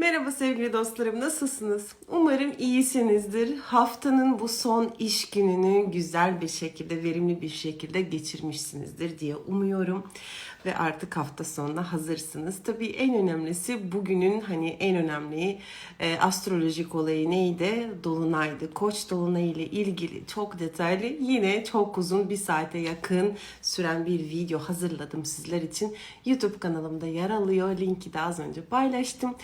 Merhaba sevgili dostlarım, nasılsınız? Umarım iyisinizdir. Haftanın bu son iş gününü güzel bir şekilde, verimli bir şekilde geçirmişsinizdir diye umuyorum. Ve artık hafta sonuna hazırsınız. Tabii en önemlisi bugünün hani en önemli e, astrolojik olayı neydi? Dolunaydı. Koç dolunay ile ilgili çok detaylı, yine çok uzun bir saate yakın süren bir video hazırladım sizler için. YouTube kanalımda yer alıyor. Linki de az önce paylaştım.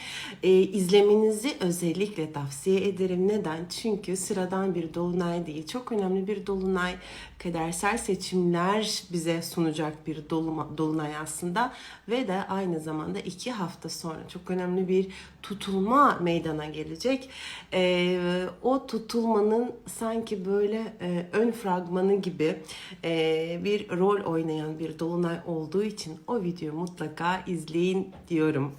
E, izlemenizi özellikle tavsiye ederim. Neden? Çünkü sıradan bir dolunay değil. Çok önemli bir dolunay. Kadersel seçimler bize sunacak bir dolunay aslında. Ve de aynı zamanda iki hafta sonra çok önemli bir tutulma meydana gelecek. E, o tutulmanın sanki böyle e, ön fragmanı gibi e, bir rol oynayan bir dolunay olduğu için o videoyu mutlaka izleyin diyorum.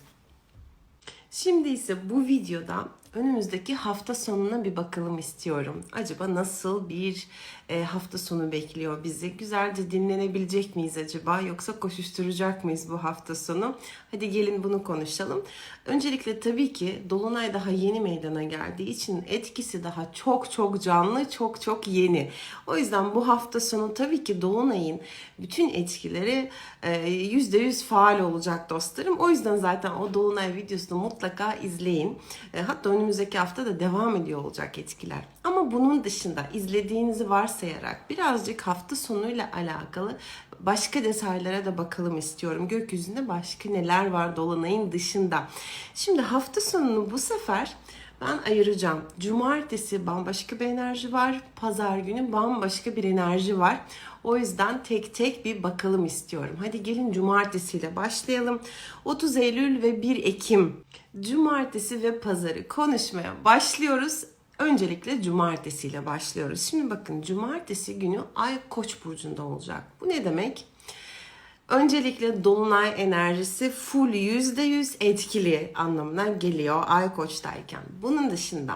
Şimdi ise bu videoda önümüzdeki hafta sonuna bir bakalım istiyorum. Acaba nasıl bir e, hafta sonu bekliyor bizi? Güzelce dinlenebilecek miyiz acaba yoksa koşuşturacak mıyız bu hafta sonu? Hadi gelin bunu konuşalım. Öncelikle tabii ki Dolunay daha yeni meydana geldiği için etkisi daha çok çok canlı, çok çok yeni. O yüzden bu hafta sonu tabii ki Dolunay'ın bütün etkileri e, %100 faal olacak dostlarım. O yüzden zaten o Dolunay videosunu mutlaka izleyin. E, hatta önümüzdeki hafta da devam ediyor olacak etkiler. Ama bunun dışında izlediğinizi varsayarak birazcık hafta sonuyla alakalı başka detaylara da bakalım istiyorum. Gökyüzünde başka neler var Dolunay'ın dışında. Şimdi hafta sonunu bu sefer ben ayıracağım. Cumartesi bambaşka bir enerji var. Pazar günü bambaşka bir enerji var. O yüzden tek tek bir bakalım istiyorum. Hadi gelin cumartesiyle başlayalım. 30 Eylül ve 1 Ekim cumartesi ve pazarı konuşmaya başlıyoruz. Öncelikle cumartesi ile başlıyoruz. Şimdi bakın cumartesi günü Ay Koç burcunda olacak. Bu ne demek? Öncelikle dolunay enerjisi full %100 etkili anlamına geliyor Ay Koç'tayken. Bunun dışında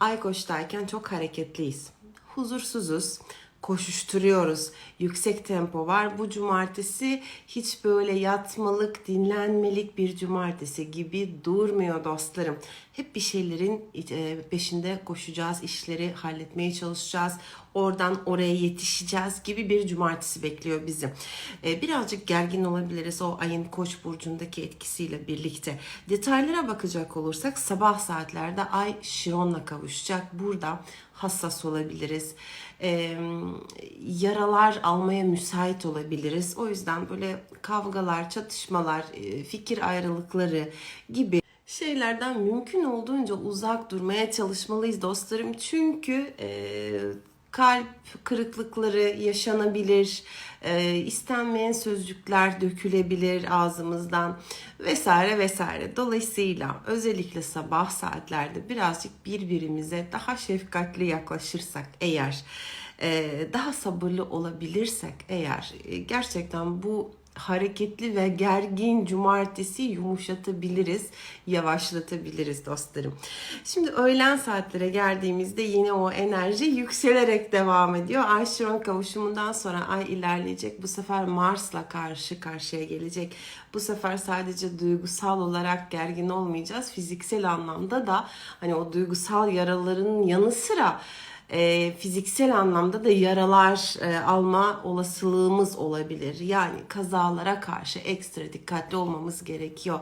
Ay Koç'tayken çok hareketliyiz. Huzursuzuz koşuşturuyoruz. Yüksek tempo var. Bu cumartesi hiç böyle yatmalık, dinlenmelik bir cumartesi gibi durmuyor dostlarım. Hep bir şeylerin e, peşinde koşacağız, işleri halletmeye çalışacağız. Oradan oraya yetişeceğiz gibi bir cumartesi bekliyor bizi. E, birazcık gergin olabiliriz o ayın koç burcundaki etkisiyle birlikte. Detaylara bakacak olursak sabah saatlerde ay Şiron'la kavuşacak. Burada hassas olabiliriz. E, yaralar almaya müsait olabiliriz. O yüzden böyle kavgalar, çatışmalar, fikir ayrılıkları gibi şeylerden mümkün olduğunca uzak durmaya çalışmalıyız dostlarım. Çünkü e, kalp kırıklıkları yaşanabilir, e, istenmeyen sözcükler dökülebilir ağzımızdan vesaire vesaire. Dolayısıyla özellikle sabah saatlerde birazcık birbirimize daha şefkatli yaklaşırsak eğer, e, daha sabırlı olabilirsek eğer e, gerçekten bu hareketli ve gergin cumartesi yumuşatabiliriz, yavaşlatabiliriz dostlarım. Şimdi öğlen saatlere geldiğimizde yine o enerji yükselerek devam ediyor. Ay Şiron kavuşumundan sonra ay ilerleyecek. Bu sefer Mars'la karşı karşıya gelecek. Bu sefer sadece duygusal olarak gergin olmayacağız. Fiziksel anlamda da hani o duygusal yaraların yanı sıra e, fiziksel anlamda da yaralar e, alma olasılığımız olabilir. Yani kazalara karşı ekstra dikkatli olmamız gerekiyor.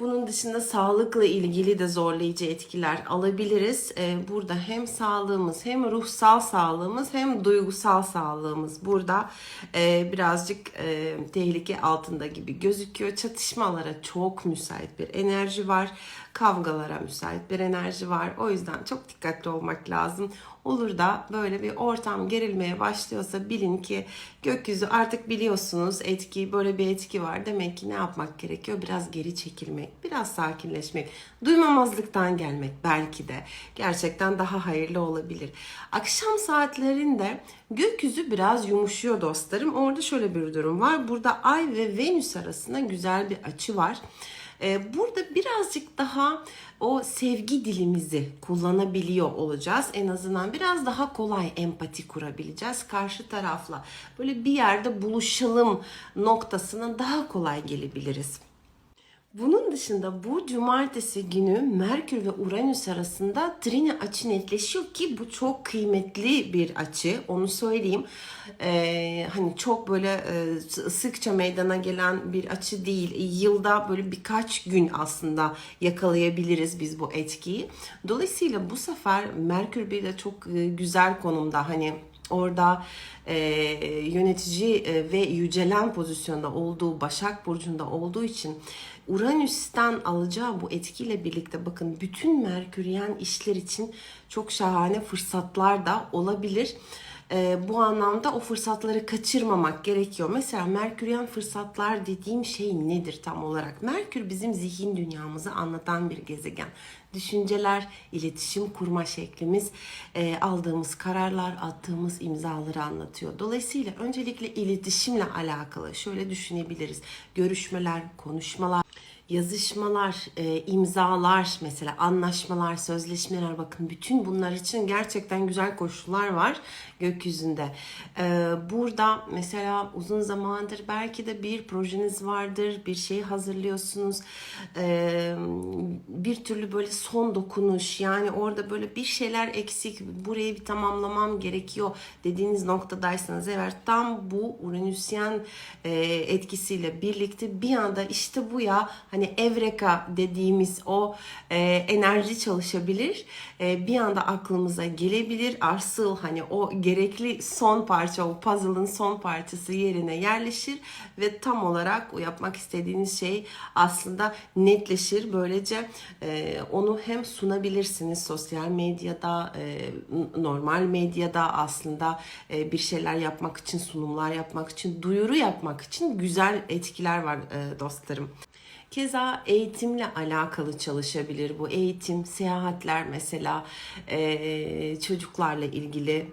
Bunun dışında sağlıkla ilgili de zorlayıcı etkiler alabiliriz. Ee, burada hem sağlığımız hem ruhsal sağlığımız hem duygusal sağlığımız burada e, birazcık e, tehlike altında gibi gözüküyor. Çatışmalara çok müsait bir enerji var. Kavgalara müsait bir enerji var. O yüzden çok dikkatli olmak lazım. Olur da böyle bir ortam gerilmeye başlıyorsa bilin ki gökyüzü artık biliyorsunuz etki böyle bir etki var. Demek ki ne yapmak gerekiyor? Biraz geri çekilmek, biraz sakinleşmek, duymamazlıktan gelmek belki de gerçekten daha hayırlı olabilir. Akşam saatlerinde gökyüzü biraz yumuşuyor dostlarım. Orada şöyle bir durum var. Burada Ay ve Venüs arasında güzel bir açı var. Ee, burada birazcık daha o sevgi dilimizi kullanabiliyor olacağız. En azından biraz daha kolay empati kurabileceğiz karşı tarafla. Böyle bir yerde buluşalım noktasına daha kolay gelebiliriz. Bunun dışında bu cumartesi günü Merkür ve Uranüs arasında trine açı netleşiyor ki bu çok kıymetli bir açı onu söyleyeyim. Ee, hani çok böyle e, sıkça meydana gelen bir açı değil. Yılda böyle birkaç gün aslında yakalayabiliriz biz bu etkiyi. Dolayısıyla bu sefer Merkür bir de çok e, güzel konumda hani orada e, yönetici e, ve yücelen pozisyonda olduğu Başak Burcu'nda olduğu için Uranüs'ten alacağı bu etkiyle birlikte bakın bütün Merküryen işler için çok şahane fırsatlar da olabilir. Ee, bu anlamda o fırsatları kaçırmamak gerekiyor. Mesela Merküryen fırsatlar dediğim şey nedir tam olarak? Merkür bizim zihin dünyamızı anlatan bir gezegen. Düşünceler, iletişim kurma şeklimiz, e, aldığımız kararlar, attığımız imzaları anlatıyor. Dolayısıyla öncelikle iletişimle alakalı şöyle düşünebiliriz. Görüşmeler, konuşmalar, yazışmalar, e, imzalar mesela anlaşmalar, sözleşmeler bakın bütün bunlar için gerçekten güzel koşullar var gökyüzünde. E, burada mesela uzun zamandır belki de bir projeniz vardır, bir şey hazırlıyorsunuz. E, bir türlü böyle son dokunuş yani orada böyle bir şeyler eksik, burayı bir tamamlamam gerekiyor dediğiniz noktadaysanız evet tam bu Uranüsyen e, etkisiyle birlikte bir anda işte bu ya hani evreka dediğimiz o e, enerji çalışabilir. E, bir anda aklımıza gelebilir. Arsıl hani o gerekli son parça o puzzle'ın son parçası yerine yerleşir ve tam olarak o yapmak istediğiniz şey aslında netleşir. Böylece e, onu hem sunabilirsiniz sosyal medyada, e, normal medyada aslında e, bir şeyler yapmak için, sunumlar yapmak için, duyuru yapmak için güzel etkiler var e, dostlarım. Keza eğitimle alakalı çalışabilir bu. Eğitim, seyahatler mesela e, çocuklarla ilgili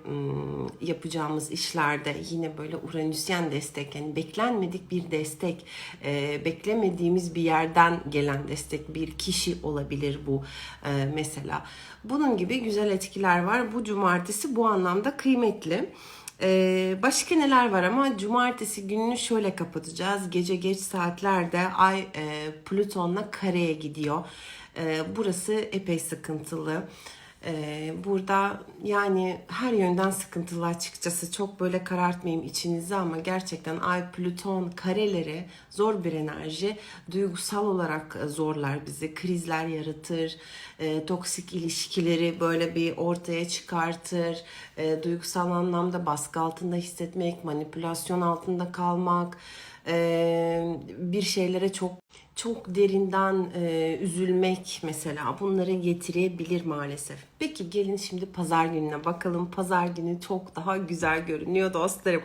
yapacağımız işlerde yine böyle Uranüsyen destek yani beklenmedik bir destek, e, beklemediğimiz bir yerden gelen destek bir kişi olabilir bu e, mesela. Bunun gibi güzel etkiler var. Bu cumartesi bu anlamda kıymetli. Ee, başka neler var ama cumartesi gününü şöyle kapatacağız. Gece geç saatlerde Ay e, Plüton'la kareye gidiyor. E, burası epey sıkıntılı. E, burada yani her yönden sıkıntılı açıkçası. Çok böyle karartmayayım içinizi ama gerçekten Ay Plüton kareleri zor bir enerji. Duygusal olarak zorlar bizi. Krizler yaratır. E, toksik ilişkileri böyle bir ortaya çıkartır. E, duygusal anlamda baskı altında hissetmek, manipülasyon altında kalmak, e, bir şeylere çok çok derinden e, üzülmek mesela bunları getirebilir maalesef. Peki gelin şimdi pazar gününe bakalım. Pazar günü çok daha güzel görünüyor dostlarım.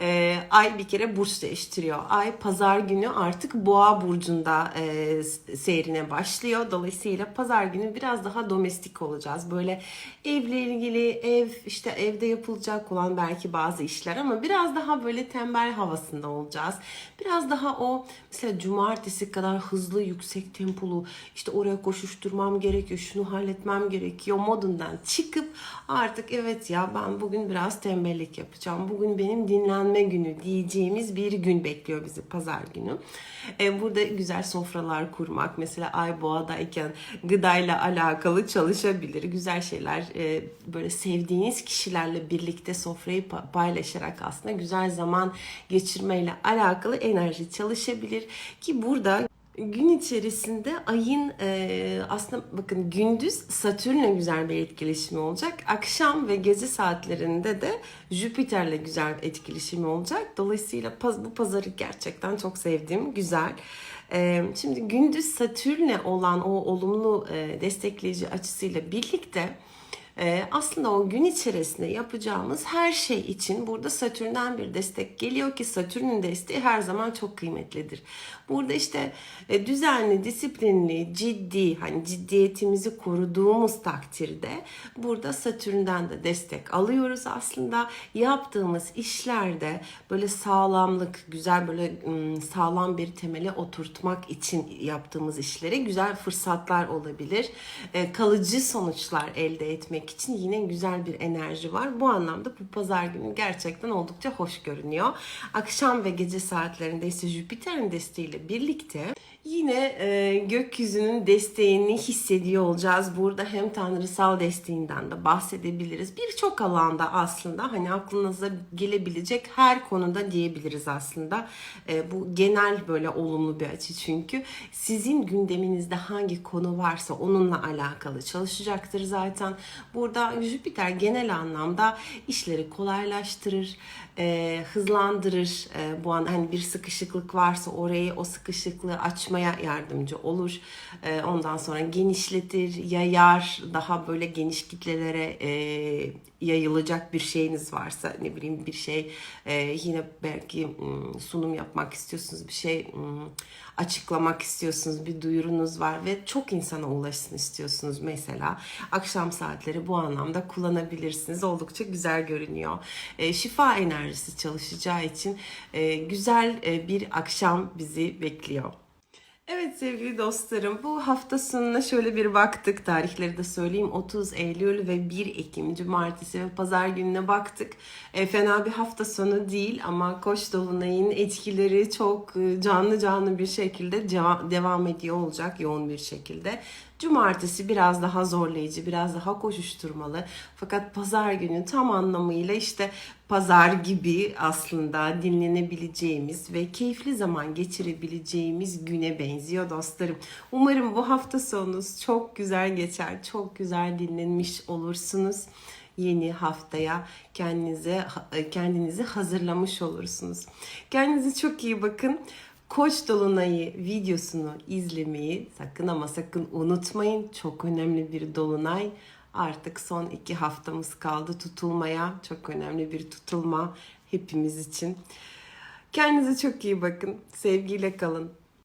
E, ay bir kere burç değiştiriyor. Ay pazar günü artık boğa burcunda e, seyrine başlıyor. Dolayısıyla pazar günü biraz daha domestik olacağız. Böyle evle ilgili ev işte evde yapılacak olan belki bazı işler ama biraz daha böyle tembel havasında olacağız. Biraz daha o mesela cumartesi kadar hızlı yüksek tempolu işte oraya koşuşturmam gerekiyor şunu halletmem gerekiyor modundan çıkıp artık evet ya ben bugün biraz tembellik yapacağım. Bugün benim dinlenme günü diyeceğimiz bir gün bekliyor bizi pazar günü. Ee, burada güzel sofralar kurmak mesela ay boğadayken gıdayla alakalı çalışabilir. Güzel şeyler e, böyle sevdiğiniz kişilerle birlikte sofrayı paylaşarak aslında güzel zaman geçirmeyle alakalı enerji çalışabilir ki burada gün içerisinde ayın e, aslında bakın gündüz Satürn'le güzel bir etkileşimi olacak. Akşam ve gece saatlerinde de Jüpiter'le güzel etkileşimi olacak. Dolayısıyla paz, bu pazarı gerçekten çok sevdim. Güzel. E, şimdi gündüz Satürn'le olan o olumlu e, destekleyici açısıyla birlikte ee, aslında o gün içerisinde yapacağımız her şey için burada Satürn'den bir destek geliyor ki Satürn'ün desteği her zaman çok kıymetlidir. Burada işte e, düzenli, disiplinli, ciddi, hani ciddiyetimizi koruduğumuz takdirde burada Satürn'den de destek alıyoruz aslında. Yaptığımız işlerde böyle sağlamlık, güzel böyle sağlam bir temele oturtmak için yaptığımız işlere güzel fırsatlar olabilir. E, kalıcı sonuçlar elde etmek için yine güzel bir enerji var. Bu anlamda bu pazar günü gerçekten oldukça hoş görünüyor. Akşam ve gece saatlerinde ise Jüpiter'in desteğiyle birlikte Yine e, gökyüzünün desteğini hissediyor olacağız. Burada hem tanrısal desteğinden de bahsedebiliriz. Birçok alanda aslında hani aklınıza gelebilecek her konuda diyebiliriz aslında. E, bu genel böyle olumlu bir açı çünkü. Sizin gündeminizde hangi konu varsa onunla alakalı çalışacaktır zaten. Burada Jüpiter genel anlamda işleri kolaylaştırır, e, hızlandırır. E, bu an hani bir sıkışıklık varsa orayı o sıkışıklığı açmaya yardımcı olur. E, ondan sonra genişletir, yayar, daha böyle geniş kitlelere e, yayılacak bir şeyiniz varsa ne bileyim bir şey e, yine belki sunum yapmak istiyorsunuz bir şey açıklamak istiyorsunuz bir duyurunuz var ve çok insana ulaşsın istiyorsunuz mesela akşam saatleri bu anlamda kullanabilirsiniz oldukça güzel görünüyor E, şifa enerjisi çalışacağı için güzel bir akşam bizi bekliyor. Evet sevgili dostlarım bu hafta sonuna şöyle bir baktık. Tarihleri de söyleyeyim 30 Eylül ve 1 Ekim Cumartesi ve Pazar gününe baktık. E, fena bir hafta sonu değil ama Koç Dolunay'ın etkileri çok e, canlı canlı bir şekilde devam ediyor olacak yoğun bir şekilde. Cumartesi biraz daha zorlayıcı, biraz daha koşuşturmalı. Fakat pazar günü tam anlamıyla işte pazar gibi aslında dinlenebileceğimiz ve keyifli zaman geçirebileceğimiz güne benziyor dostlarım. Umarım bu hafta sonunuz çok güzel geçer, çok güzel dinlenmiş olursunuz yeni haftaya kendinize kendinizi hazırlamış olursunuz. Kendinize çok iyi bakın. Koç dolunayı videosunu izlemeyi sakın ama sakın unutmayın. Çok önemli bir dolunay. Artık son iki haftamız kaldı tutulmaya. Çok önemli bir tutulma hepimiz için. Kendinize çok iyi bakın. Sevgiyle kalın.